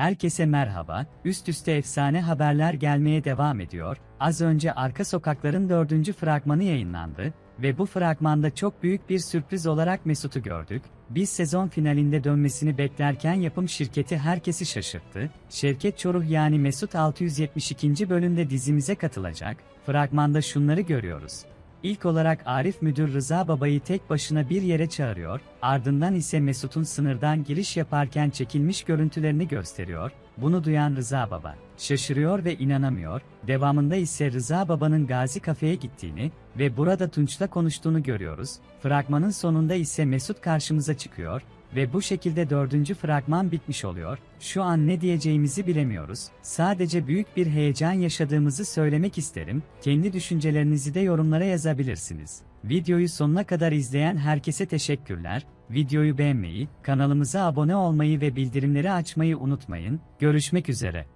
Herkese merhaba, üst üste efsane haberler gelmeye devam ediyor. Az önce Arka Sokakların dördüncü fragmanı yayınlandı ve bu fragmanda çok büyük bir sürpriz olarak Mesut'u gördük. Biz sezon finalinde dönmesini beklerken yapım şirketi herkesi şaşırttı. Şevket Çoruh yani Mesut 672. bölümde dizimize katılacak. Fragmanda şunları görüyoruz. İlk olarak Arif Müdür Rıza Baba'yı tek başına bir yere çağırıyor, ardından ise Mesut'un sınırdan giriş yaparken çekilmiş görüntülerini gösteriyor. Bunu duyan Rıza Baba şaşırıyor ve inanamıyor. Devamında ise Rıza Baba'nın Gazi kafeye gittiğini ve burada Tunç'la konuştuğunu görüyoruz. Fragmanın sonunda ise Mesut karşımıza çıkıyor ve bu şekilde dördüncü fragman bitmiş oluyor. Şu an ne diyeceğimizi bilemiyoruz. Sadece büyük bir heyecan yaşadığımızı söylemek isterim. Kendi düşüncelerinizi de yorumlara yazabilirsiniz. Videoyu sonuna kadar izleyen herkese teşekkürler. Videoyu beğenmeyi, kanalımıza abone olmayı ve bildirimleri açmayı unutmayın. Görüşmek üzere.